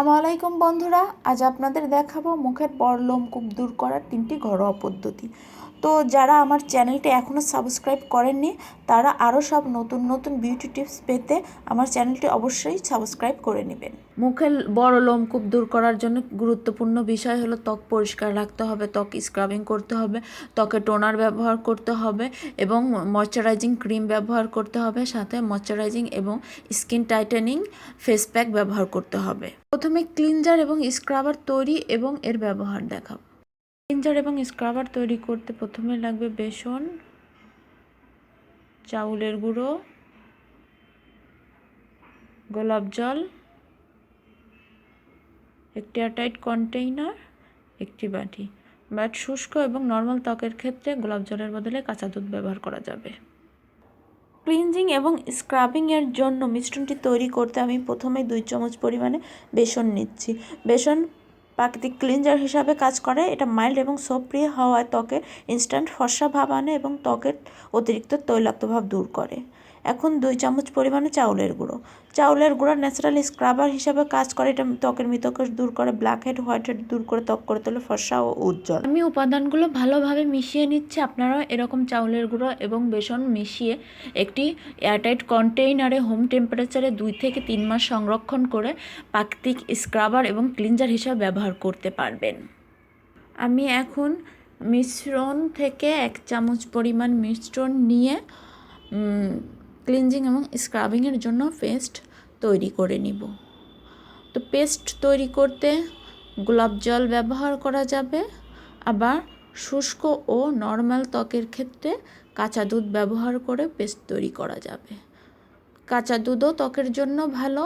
আসসালামু আলাইকুম বন্ধুরা আজ আপনাদের দেখাবো মুখের পরলোম কূপ দূর করার তিনটি ঘরোয়া পদ্ধতি। তো যারা আমার চ্যানেলটি এখনও সাবস্ক্রাইব করেননি, তারা আরও সব নতুন নতুন বিউটি টিপস পেতে আমার চ্যানেলটি অবশ্যই সাবস্ক্রাইব করে নেবেন। মুখের বড় লোমকূপ দূর করার জন্য গুরুত্বপূর্ণ বিষয় হলো ত্বক পরিষ্কার রাখতে হবে, ত্বক স্ক্রাবিং করতে হবে, ত্বকে টোনার ব্যবহার করতে হবে এবং ময়শ্চারাইজিং ক্রিম ব্যবহার করতে হবে, সাথে ময়শ্চারাইজিং এবং স্কিন টাইটেনিং ফেস প্যাক ব্যবহার করতে হবে। প্রথমে ক্লিনজার এবং স্ক্রাবার তৈরি এবং এর ব্যবহার দেখাবো। ক্লিনজার এবং স্ক্রাবার তৈরি করতে প্রথমে লাগবে বেসন, চাউলের গুঁড়ো, গোলাপ জল, একটি এয়ারটাইট কন্টেইনার একটি বাটি। বাট শুষ্ক এবং নর্মাল ত্বকের ক্ষেত্রে গোলাপ জলের বদলে কাঁচা দুধ ব্যবহার করা যাবে। ক্লিনজিং এবং স্ক্রাবিং এর জন্য মিশ্রণটি তৈরি করতে আমি প্রথমে দুই চামচ পরিমাণে বেসন নিচ্ছি। বেসন প্রাকৃতিক ক্লিনজার হিসাবে কাজ করে। এটা মাইল্ড এবং সোপ্রিয় হওয়ায় ত্বকে ইনস্ট্যান্ট ফর্সা ভাব আনে এবং ত্বকের অতিরিক্ত তৈলাক্ত ভাব দূর করে। এখন দুই চামচ পরিমাণে চাউলের গুঁড়ো। চাউলের গুঁড়ো ন্যাচারাল স্ক্রাবার হিসাবে কাজ করে। এটা ত্বকের মৃতকোষ দূর করে ব্ল্যাক হেড হোয়াইট হেড দূর করে ত্বক করে তোলে, ফর্সা ও উজ্জ্বল। আমি উপাদানগুলো ভালোভাবে মিশিয়ে নিচ্ছি। আপনারাও এরকম চাউলের গুঁড়ো এবং বেসন মিশিয়ে একটি এয়ারটাইট কন্টেইনারে হোম টেম্পারেচারে দুই থেকে তিন মাস সংরক্ষণ করে প্রাকৃতিক স্ক্রাবার এবং ক্লিনজার হিসাবে ব্যবহার করতে পারবেন। আমি এখন মিশ্রণ থেকে এক চামচ পরিমাণ মিশ্রণ নিয়ে ক্লিনজিং এবং স্ক্রাবিংয়ের জন্য পেস্ট তৈরি করে নিব। তো পেস্ট তৈরি করতে গোলাপ জল ব্যবহার করা যাবে। আবার শুষ্ক ও নর্মাল ত্বকের ক্ষেত্রে কাঁচা দুধ ব্যবহার করে পেস্ট তৈরি করা যাবে। কাঁচা দুধও ত্বকের জন্য ভালো।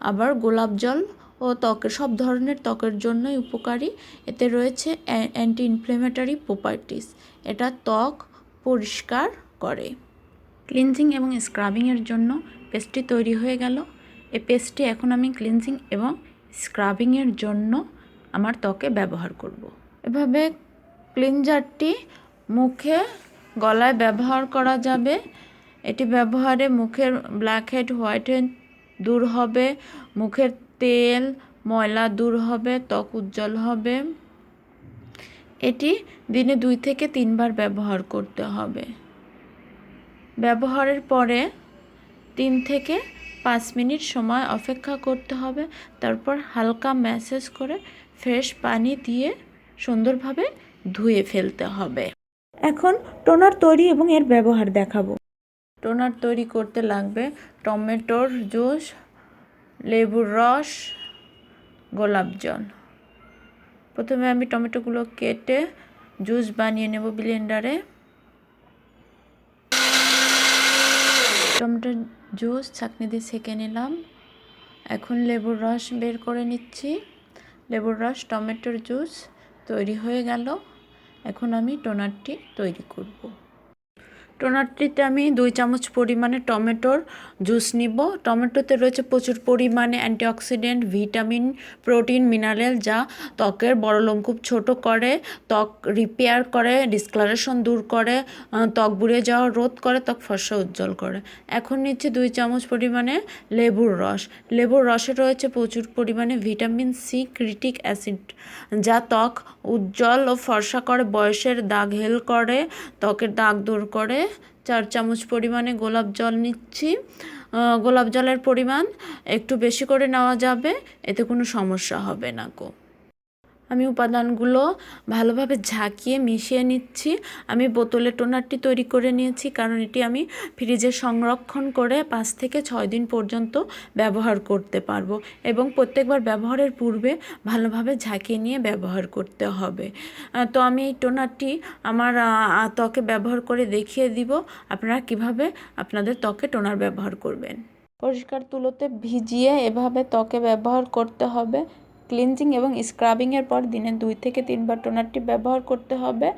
আবার গোলাপ জল ও ত্বকের সব ধরনের ত্বকের জন্যই উপকারী। এতে রয়েছে অ্যান্টি ইনফ্লেমেটারি প্রপার্টিস এটা ত্বক পরিষ্কার করে। ক্লিনজিং এবং স্ক্রাবিংয়ের জন্য পেস্টটি তৈরি হয়ে গেল। এই পেস্টটি এখন আমি ক্লিনজিং এবং স্ক্রাবিংয়ের জন্য আমার ত্বকে ব্যবহার করব। এভাবে ক্লিনজারটি মুখে, গলায় ব্যবহার করা যাবে। এটি ব্যবহারে মুখের ব্ল্যাক হেড, হোয়াইট হেড দূর হবে, মুখের তেল, ময়লা দূর হবে, ত্বক উজ্জ্বল হবে। এটি দিনে দুই থেকে তিনবার ব্যবহার করতে হবে। ব্যবহারের পরে তিন থেকে পাঁচ মিনিট সময় অপেক্ষা করতে হবে। তারপর হালকা ম্যাসেজ করে ফ্রেশ পানি দিয়ে সুন্দরভাবে ধুয়ে ফেলতে হবে। এখন টোনার তৈরি এবং এর ব্যবহার দেখাবো। টোনার তৈরি করতে লাগবে টমেটোর জুস, লেবুর রস, গোলাপ জল। প্রথমে আমি টমেটোগুলো কেটে জুস বানিয়ে নেব ব্লেন্ডারে। টমেটোর জুস ছাঁকনি দিয়ে ছেঁকে নিলাম। এখন লেবুর রস বের করে নিচ্ছি। লেবুর রস, টমেটোর জুস তৈরি হয়ে গেল। এখন আমি টোনারটি তৈরি করব। টোনারটিতে আমি দুই চামচ পরিমাণে টমেটোর জুস নিব। টমেটোতে রয়েছে প্রচুর পরিমাণে অ্যান্টিঅক্সিডেন্ট, ভিটামিন, প্রোটিন, মিনারেল যা ত্বকের বড় লোমকূপ ছোট করে, ত্বক রিপেয়ার করে, ডিসক্লারেশন দূর করে ত্বক বুড়ে যাওয়া রোধ করে, ত্বক ফর্সা উজ্জ্বল করে। এখন নিচ্ছে দুই চামচ পরিমাণে লেবুর রস। লেবুর রসে রয়েছে প্রচুর পরিমাণে ভিটামিন সি, ক্রিটিক অ্যাসিড, যা ত্বক উজ্জ্বল ও ফর্সা করে, বয়সের দাগ হেল করে, ত্বকের দাগ দূর করে চার চামচ পরিমাণে গোলাপ জল নিচ্ছি। গোলাপ জলের পরিমাণ একটু বেশি করে নেওয়া যাবে, এতে কোনো সমস্যা হবে না গো। আমি উপাদানগুলো ভালোভাবে ঝাঁকিয়ে মিশিয়ে নিচ্ছি। আমি বোতলে টোনারটি তৈরি করে নিয়েছি, কারণ এটি আমি ফ্রিজে সংরক্ষণ করে পাঁচ থেকে ছয় দিন পর্যন্ত ব্যবহার করতে পারব এবং প্রত্যেকবার ব্যবহারের পূর্বে ভালোভাবে ঝাঁকিয়ে নিয়ে ব্যবহার করতে হবে। তো আমি এই টোনারটি আমার ত্বকে ব্যবহার করে দেখিয়ে দিব। আপনারা কীভাবে আপনাদের ত্বকে টোনার ব্যবহার করবেন। পরিষ্কার তুলোতে ভিজিয়ে এভাবে ত্বকে ব্যবহার করতে হবে। ক্লিনজিং এবং স্ক্রাবিংয়ের পর দিনে দুই থেকে তিনবার টোনারটি ব্যবহার করতে হবে।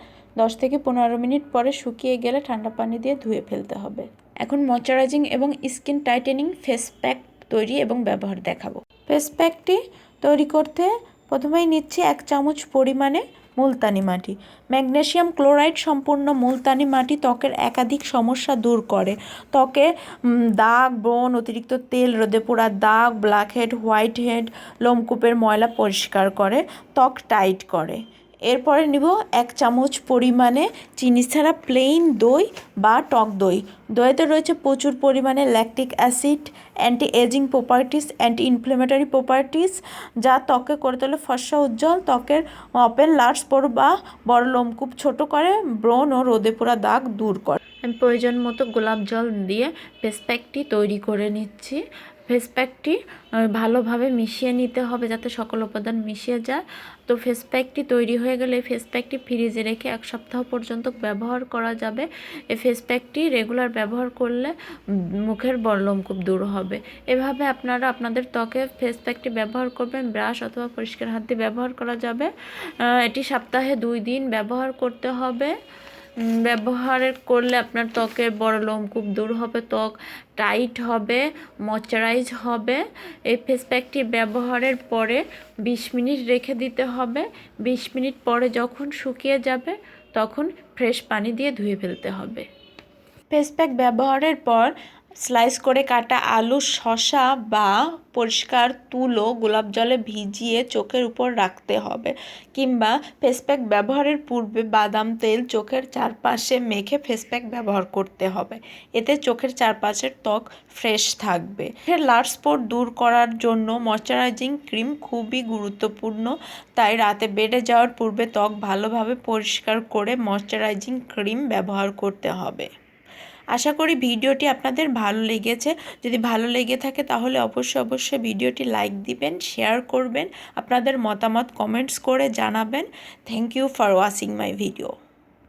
দশ থেকে পনেরো মিনিট পরে শুকিয়ে গেলে ঠান্ডা পানি দিয়ে ধুয়ে ফেলতে হবে। এখন ময়শ্চারাইজিং এবং স্কিন টাইটেনিং ফেস প্যাক তৈরি এবং ব্যবহার দেখাবো। ফেস প্যাকটি তৈরি করতে প্রথমেই নিচ্ছি এক চামচ পরিমাণে মুলতানি মাটি। ম্যাগনেশিয়াম ক্লোরাইড সম্পূর্ণ মুলতানি মাটি ত্বকের একাধিক সমস্যা দূর করে। ত্বকে দাগ, ব্রণ, অতিরিক্ত তেল, রোদে পোড়া দাগ, ব্ল্যাক হেড, হোয়াইট হেড, লোমকূপের ময়লা পরিষ্কার করে, ত্বক টাইট করে। এরপরে নিব এক চামচ পরিমাণে চিনি ছাড়া প্লেন দই বা টক দই। দইতে রয়েছে প্রচুর পরিমাণে lactic acid anti ageing properties anti inflammatory properties যা ত্বকে করে তোলে ফর্সা উজ্জ্বল। ত্বকের ওপেন লার্জ পোর বা বড় লোমকূপ ছোট করে, ব্রণ ও রোদে পোড়া দাগ দূর করে। আমি প্রয়োজন মতো গোলাপ জল দিয়ে ফেস প্যাকটি তৈরি করে নিচ্ছি। ফেস প্যাকটি ভালোভাবে মিশিয়ে নিতে হবে যাতে সকল উপাদান মিশিয়ে যায়। তো ফেস প্যাকটি তৈরি হয়ে গেলে এই ফেস প্যাকটি ফ্রিজে রেখে এক সপ্তাহ পর্যন্ত ব্যবহার করা যাবে। এই ফেস প্যাকটি রেগুলার ব্যবহার করলে মুখের মুখের খুব দূর হবে। এভাবে আপনারা আপনাদের ত্বকে ফেস প্যাকটি ব্যবহার করবেন ব্রাশ অথবা পরিষ্কার হাত দিয়ে ব্যবহার করা যাবে। এটি সপ্তাহে দুই দিন ব্যবহার করতে হবে। ব্যবহার করলে আপনার ত্বকের বড় লোমকূপ দূর হবে, ত্বক টাইট হবে ময়শ্চারাইজ হবে। এই ফেস প্যাকটি ব্যবহারের পরে বিশ মিনিট রেখে দিতে হবে। বিশ মিনিট পরে যখন শুকিয়ে যাবে, তখন ফ্রেশ পানি দিয়ে ধুয়ে ফেলতে হবে। ফেস প্যাক ব্যবহারের পর স্লাইস করে কাটা আলু, শসা বা পরিষ্কার তুলো গোলাপ জলে ভিজিয়ে চোখের উপর রাখতে হবে কিংবা ফেস প্যাক ব্যবহারের পূর্বে বাদাম, তেল চোখের চারপাশে মেখে ফেস প্যাক ব্যবহার করতে হবে। এতে চোখের চারপাশের ত্বক ফ্রেশ থাকবে। লার্জ স্পট দূর করার জন্য ময়শ্চারাইজিং ক্রিম খুবই গুরুত্বপূর্ণ। তাই রাতে বেডে যাওয়ার পূর্বে ত্বক ভালোভাবে পরিষ্কার করে ময়শ্চারাইজিং ক্রিম ব্যবহার করতে হবে। আশা করি ভিডিওটি আপনাদের ভালো লেগেছে। যদি ভালো লেগে থাকে তাহলে অবশ্যই অবশ্যই ভিডিওটি লাইক দিবেন, শেয়ার করবেন, আপনাদের মতামত কমেন্টস করে জানাবেন। Thank you for watching my video